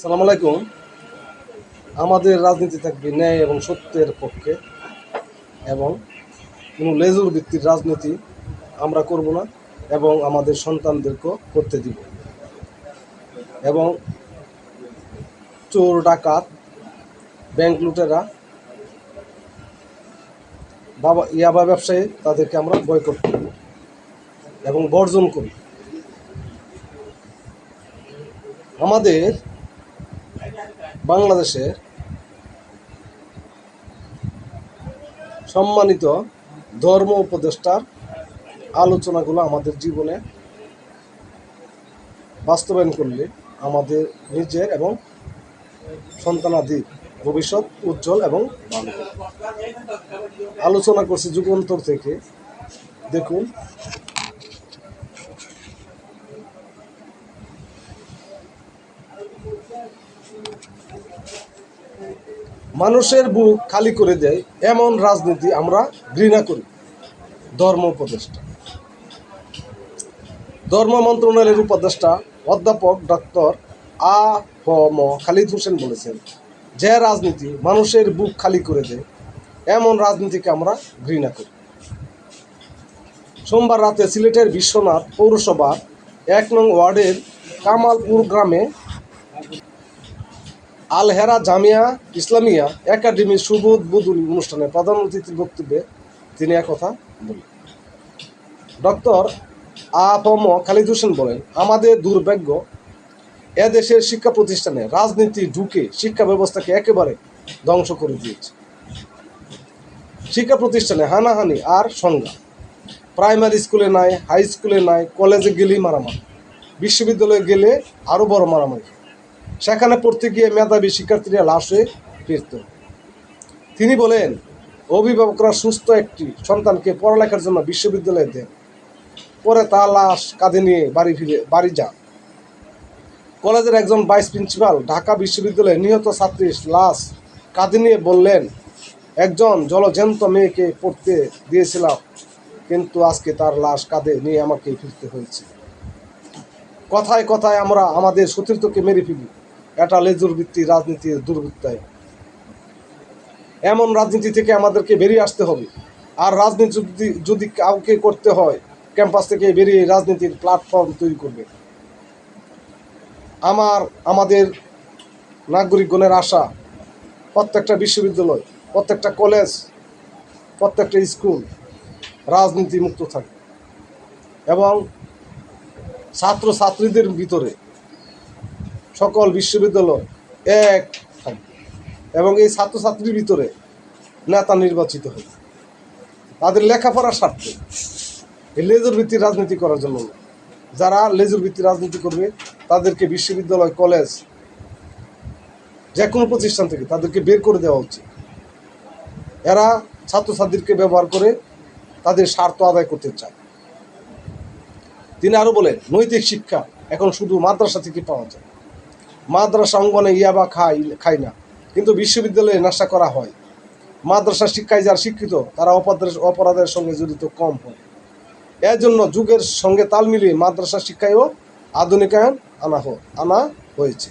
সালাম আলাইকুম। আমাদের রাজনীতি থাকবে ন্যায় এবং সত্যের পক্ষে এবং কোনো লেজুর ভিত্তির রাজনীতি আমরা করব না এবং আমাদের সন্তানদেরকেও করতে দিব। এবং চোর, ডাকাত, ব্যাংক লুটেরা, বাবা ইয়াবা ব্যবসায়ী, তাদেরকে আমরা বয়কট করব এবং বর্জন করি আমাদের বাংলাদেশের সম্মানিত ধর্ম উপদেষ্টার আলোচনাগুলো আমাদের জীবনে বাস্তবায়ন করলে আমাদের নিজের এবং সন্তানাদির ভবিষ্যৎ উজ্জ্বল এবং আলোচনা করছি যুগান্তর থেকে। দেখুন মানুষের বুক খালি করে দেয়, এমন রাজনীতি আমরা ঘৃণা করি। ধর্ম উপদেষ্টা। ধর্ম মন্ত্রণালয়ের উপদেষ্টা অধ্যাপক ডক্টর আ হ ম খালিদ হোসেন বলেছেন, যে রাজনীতি মানুষের বুক খালি করে দেয়, এমন রাজনীতিকে আমরা ঘৃণা করি। সোমবার রাতে সিলেটের বিশ্বনাথ পৌরসভা এক নং ওয়ার্ডের কামালপুর গ্রামে আল হেরা জামিয়া ইসলামিয়া একাডেমির শুভ উদ্বোধনী অনুষ্ঠানে প্রধান অতিথির বক্তব্যে তিনি একথা বলেন। ডক্টর আপম খালিদ হোসেন বলেন, আমাদের দুর্ভাগ্য এদেশের শিক্ষা প্রতিষ্ঠানে রাজনীতি ঢুকে শিক্ষা ব্যবস্থাকে একেবারে ধ্বংস করে দিয়েছে। শিক্ষা প্রতিষ্ঠানে হানাহানি আর সংজ্ঞা প্রাইমারি স্কুলে নাই, হাই স্কুলে নাই, কলেজে গেলেই মারামারি। বিশ্ববিদ্যালয়ে গেলে আরও বড় মারামারি। সেখানে পড়তে গিয়ে মেধাবী শিক্ষার্থীরা লাশ ফিরত। তিনি বলেন, অভিভাবকরা সুস্থ একটি সন্তানকে পড়ালেখার জন্য বিশ্ববিদ্যালয়ে দেন। পরে তা লাশ কাঁধে নিয়ে বাড়ি ফিরে, বাড়ি যান। কলেজের একজন ভাইস প্রিন্সিপাল ঢাকা বিশ্ববিদ্যালয়ে নিহত ছাত্রীর লাশ কাঁধে নিয়ে বললেন, একজন জলজ্যান্ত মেয়েকে পড়তে দিয়েছিলাম, কিন্তু আজকে তার লাশ কাঁধে নিয়ে আমাকে ফিরতে হয়েছে। কথায় কথায় আমরা আমাদের সতীর্থকে মেরে ফেলি। এটা লেজুর ভিত্তি রাজনীতির দুর্বৃত্তায়। এমন রাজনীতি থেকে আমাদেরকে বেরিয়ে আসতে হবে। আর রাজনীতি যদি যদি কাউকে করতে হয়, ক্যাম্পাস থেকে বেরিয়ে রাজনীতির প্ল্যাটফর্ম তৈরি করবে। আমার, আমাদের নাগরিকগণের আশা, প্রত্যেকটা বিশ্ববিদ্যালয়, প্রত্যেকটা কলেজ প্রত্যেকটা স্কুল রাজনীতি মুক্ত থাকে এবং ছাত্র ছাত্রীদের ভিতরে সকল বিশ্ববিদ্যালয় এক এবং এই ছাত্রছাত্রীর ভিতরে নেতা নির্বাচিত হবে। তাদের লেখাপড়ার স্বার্থে এই লেজুর ভিত্তির রাজনীতি করার জন্য যারা লেজুর ভিত্তির রাজনীতি করবে, তাদেরকে বিশ্ববিদ্যালয়, কলেজ যে কোনো প্রতিষ্ঠান থেকে তাদেরকে বের করে দেওয়া উচিত। এরা ছাত্রছাত্রীকে ব্যবহার করে তাদের স্বার্থ আদায় করতে চায়। তিনি আরও বলেন, নৈতিক শিক্ষা এখন শুধু মাদ্রাসা থেকে পাওয়া যায়। মাদ্রাসা অঙ্গনে ইয়াবা খাই খাই না। কিন্তু বিশ্ববিদ্যালয়ে নাশা করা হয়। মাদ্রাসা শিক্ষায় যারা শিক্ষিত, তারা অপরাধের অপরাধের সঙ্গে জড়িত কম হয়। এর জন্য যুগের সঙ্গে তাল মিলিয়ে মাদ্রাসা শিক্ষায়ও আধুনিকায়ন আনা আনা হয়েছে।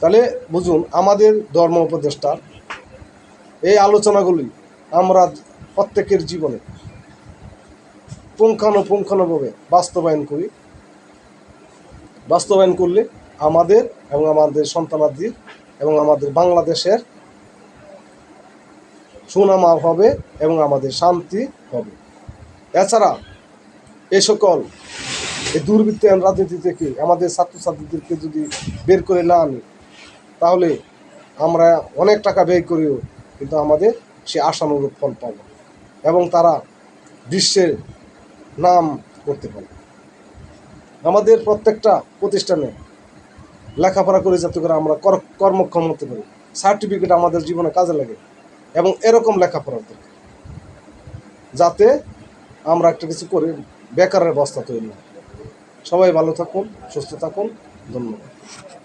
তাহলে বুঝুন, আমাদের ধর্ম উপদেষ্টার এই আলোচনাগুলি আমরা প্রত্যেকের জীবনে পুঙ্খানুপুঙ্খানুভাবে বাস্তবায়ন করি। বাস্তবায়ন করলে আমাদের এবং আমাদের সন্তানাদির এবং আমাদের বাংলাদেশের সুনাম হবে এবং আমাদের শান্তি হবে। এছাড়া এ সকল এই দুর্বৃত্তায়ন রাজনীতি থেকে আমাদের ছাত্রছাত্রীদেরকে যদি বের করে না আনি, তাহলে আমরা অনেক টাকা ব্যয় করেও কিন্তু আমাদের সে আশানুরূপ ফল পাব এবং তারা বিশ্বের নাম করতে পারবে আমাদের প্রত্যেকটা প্রতিষ্ঠানে লেখাপড়া করে যাতে করে আমরা কর- কর্মক্ষম হতে পারি। সার্টিফিকেট আমাদের জীবনে কাজে লাগে এবং এরকম লেখাপড়ার দরকার। যাতে আমরা একটা কিছু করে বেকারের অবস্থা তৈরি হয়। সবাই ভালো থাকুন, সুস্থ থাকুন। ধন্যবাদ।